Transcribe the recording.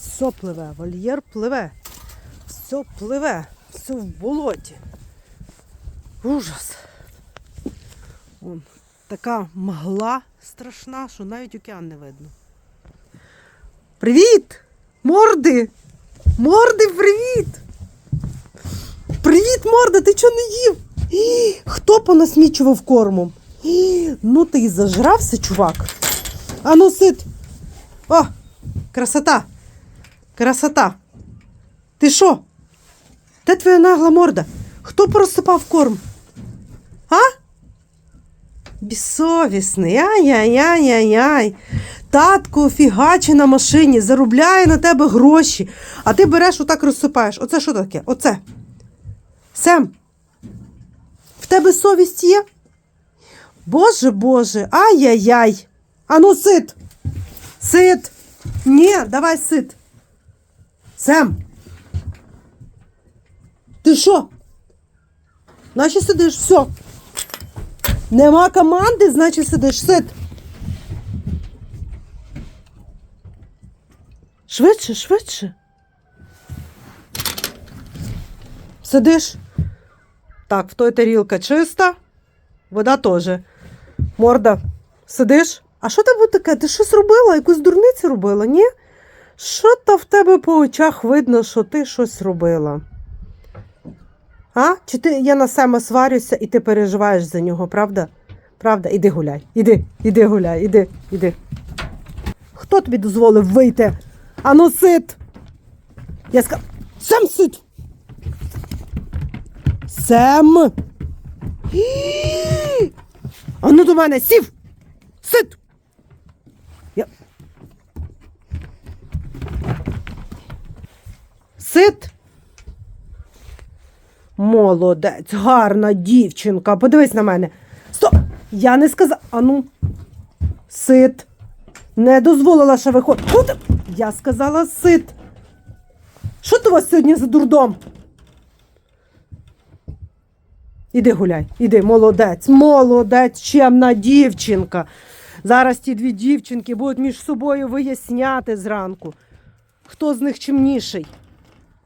Все пливе, вольєр пливе. Все пливе, все в болоті. Ужас. Вон, така мгла страшна, що навіть океан не видно. Привіт! Морди! Морди, привіт! Привіт, морда, ти чого не їв? Ій, Хто понасмічував кормом? Ій, Ну ти і зажрався, чувак. Ану, сид. О, красота. Красота. Ти що? Де твоя нагла морда? Хто просипав корм? А? Безсовісний. Ай-яй-яй-яй-яй. Татко фігачі на машині, заробляє на тебе гроші, а ти береш отак розсипаєш. Оце що таке? Оце. Сем, в тебе совість є? Боже, Боже, ай-яй-яй. Ану, сид. Сид. Ні, давай сид. Сем. Ти що? Наче сидиш, все. Нема команди, значить сидиш, сид. Швидше, швидше. Сидиш. Так, в той тарілка чиста, вода теж. Морда, сидиш? А що тебе таке? Ти щось робила? Якусь дурницю робила, ні? Що то в тебе по очах видно, що ти щось робила? А? Чи ти я на Сема сварюся і ти переживаєш за нього, правда? Правда? Іди гуляй. Іди, іди гуляй, іди, іди. Хто тобі дозволив вийти? Ану сид. Я сказав, Сем сид. Сем. Ану до мене сів. Сид. Сид. Молодець, гарна дівчинка. Подивись на мене. Стоп! Я не сказала. Ану. Сид. Не дозволила ще виходити. Я сказала сид. Що ти у вас сьогодні за дурдом? Іди гуляй, іди, молодець, молодець, чемна дівчинка. Зараз ті дві дівчинки будуть між собою виясняти зранку, хто з них чимніший.